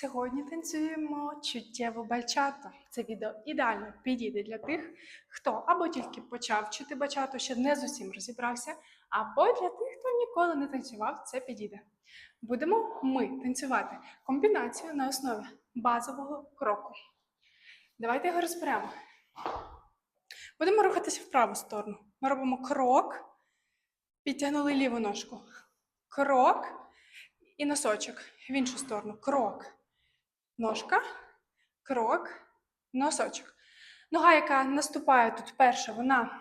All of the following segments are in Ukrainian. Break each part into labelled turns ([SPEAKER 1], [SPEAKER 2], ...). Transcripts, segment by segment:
[SPEAKER 1] Сьогодні танцюємо чуттєву бачату. Це відео ідеально підійде для тих, хто або тільки почав чути бачату, ще не з усім розібрався, або для тих, хто ніколи не танцював, це підійде. Будемо ми танцювати комбінацію на основі базового кроку. Давайте його розберемо. Будемо рухатися в праву сторону. Ми робимо крок, підтягнули ліву ножку. Крок і носочок в іншу сторону. Крок, ножка, крок, носочок. Нога, яка наступає тут перша, вона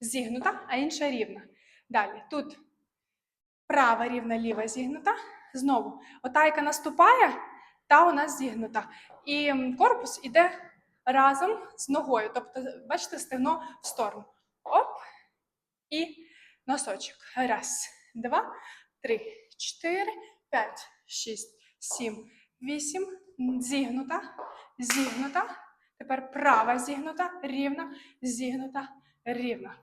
[SPEAKER 1] зігнута, а інша рівна. Далі тут права рівна, ліва зігнута. Знову, ота, яка наступає, та у нас зігнута. І корпус іде разом з ногою. Тобто, бачите, стегно в сторону. Оп, і носочок. Раз, два, три, чотири, п'ять, шість, сім, вісім. Зігнута, зігнута. Тепер права зігнута, рівна, зігнута, рівна.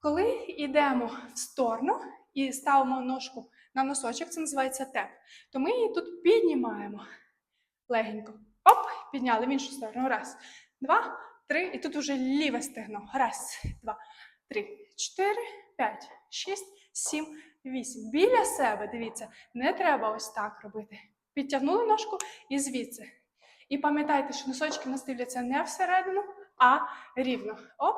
[SPEAKER 1] Коли йдемо в сторону і ставимо ножку на носочок, це називається теп, то ми її тут піднімаємо легенько. Оп, підняли в іншу сторону. Раз, два, три. І тут уже ліве стегно. Раз, два, три, чотири, п'ять, шість, сім, вісім. Біля себе, дивіться, не треба ось так робити. Підтягнули ножку і звідси. І пам'ятайте, що носочки нас дивляться не всередину, а рівно. Оп.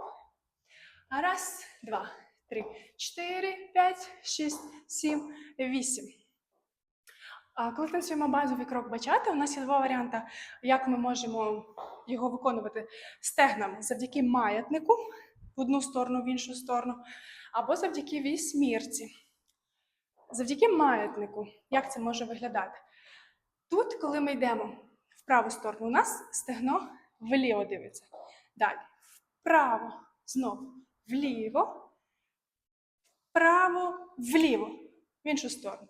[SPEAKER 1] Раз, два, три, чотири, п'ять, шість, сім, вісім. Коли танцюємо базовий крок бачати, у нас є два варіанти, як ми можемо його виконувати стегнами завдяки маятнику в одну сторону, в іншу сторону, або завдяки вісьмірці. Завдяки маятнику, як це може виглядати? Тут, коли ми йдемо в праву сторону, у нас стегно вліво дивиться. Далі, вправо, знову вліво, вправо, вліво, в іншу сторону.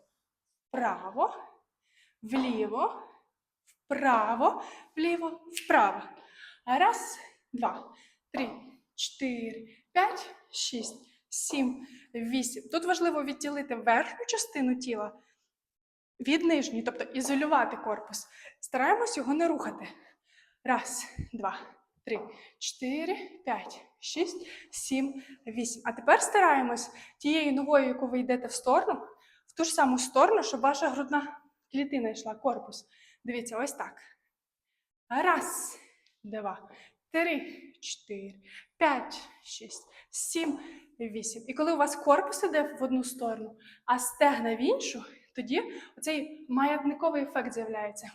[SPEAKER 1] Вправо, вліво, вправо, вліво, вправо. Раз, два, три, чотири, п'ять, шість, сім, вісім. Тут важливо відділити верхню частину тіла від нижньої, тобто ізолювати корпус. Стараємось його не рухати. Раз, два, три, чотири, п'ять, шість, сім, вісім. А тепер стараємось тією ногою, яку ви йдете в сторону, в ту ж саму сторону, щоб ваша грудна клітина йшла, корпус. Дивіться, ось так. Раз, два, три, чотири, п'ять, шість, сім, вісім. І коли у вас корпус іде в одну сторону, а стегна в іншу, тоді оцей маятниковий ефект з'являється.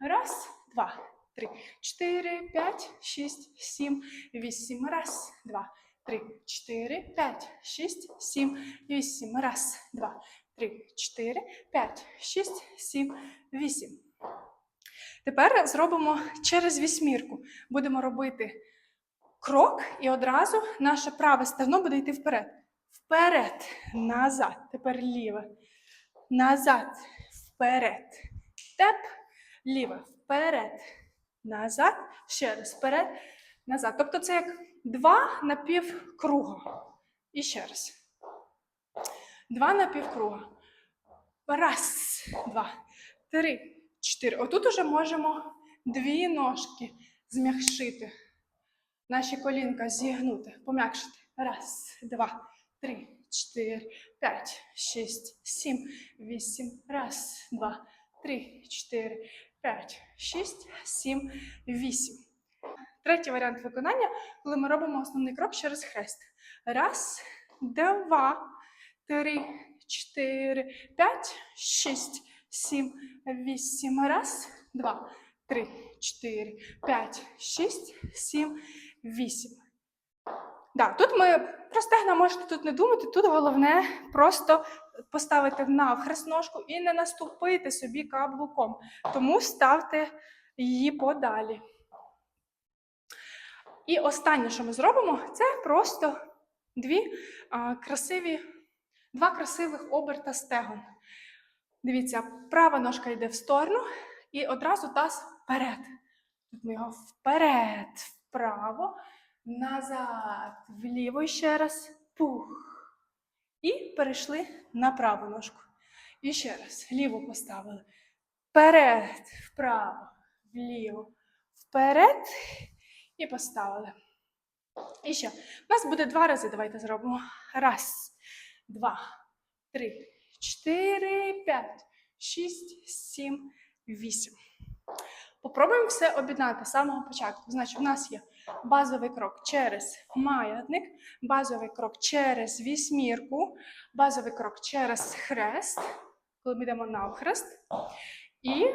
[SPEAKER 1] Раз, два, три, чотири, п'ять, шість, сім, вісім. Раз, два, три, чотири, п'ять, шість, сім, вісім. Раз, два, три, чотири, п'ять, шість, сім, вісім. Тепер зробимо через вісьмірку. Будемо робити крок, і одразу наше праве стегно буде йти вперед. Вперед, назад. Тепер ліве. Назад, вперед. Теп, ліве, вперед, назад. Ще раз, вперед, назад. Тобто це як два напівкруга. І ще раз. Два напівкруга. Раз, два, три, чотири. Отут уже можемо дві ножки зм'якшити. Наші колінка зігнути, пом'якшити. Раз, два, три, чотири, п'ять, шість, сім, вісім. Раз, два, три, чотири, п'ять, шість, сім, вісім. Третій варіант виконання, коли ми робимо основний крок через хрест. Раз, два, три, чотири, п'ять, шість, сім, вісім. Раз, два, три, чотири, п'ять, шість, сім, вісім. Да, тут ми про стегна можете тут не думати. Тут головне просто поставити навхрест ножку і не наступити собі каблуком. Тому ставте її подалі. І останнє, що ми зробимо, це просто дві а, красиві, два красивих оберта стегон. Дивіться, права ножка йде в сторону і одразу таз вперед. Тут ми його вперед, вправо, назад, вліво ще раз. Пух. І перейшли на праву ножку. І ще раз ліву поставили. Вперед, вправо, вліво, вперед. І поставили. І ще. У нас буде два рази. Давайте зробимо. Раз, два, три, чотири, п'ять, шість, сім, вісім. Попробуємо все об'єднати з самого початку. Значить, у нас є базовий крок через маятник, базовий крок через вісьмірку, базовий крок через хрест, коли ми йдемо навхрест. І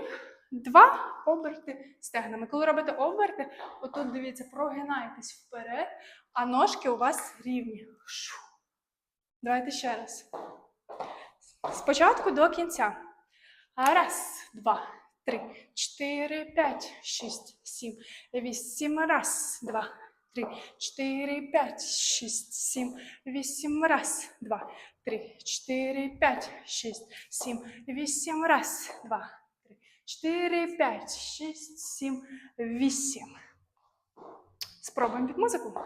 [SPEAKER 1] два оберти стегнами. Коли робите оберти, отут дивіться, прогинайтесь вперед, а ножки у вас рівні. Давайте ще раз. Спочатку до кінця. Раз, два, три, чотири, п'ять, шість, сім, вісім. Раз, два, три, чотири, п'ять, шість, сім, вісім. Раз, два, три, чотири, п'ять, шість, сім, вісім. Раз, два, три, чотири, п'ять, шість, сім, вісім. Спробуємо під музику.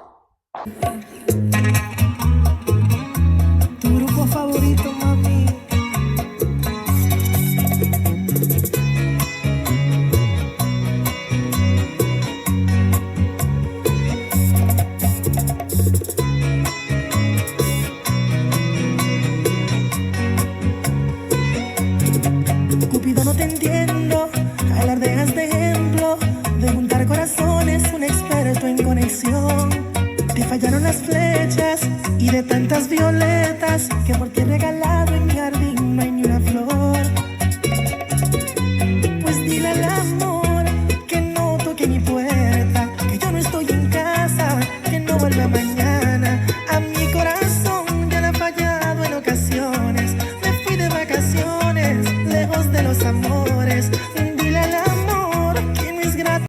[SPEAKER 2] Llegaron las flechas y de tantas violetas que por ti he regalado en mi jardín.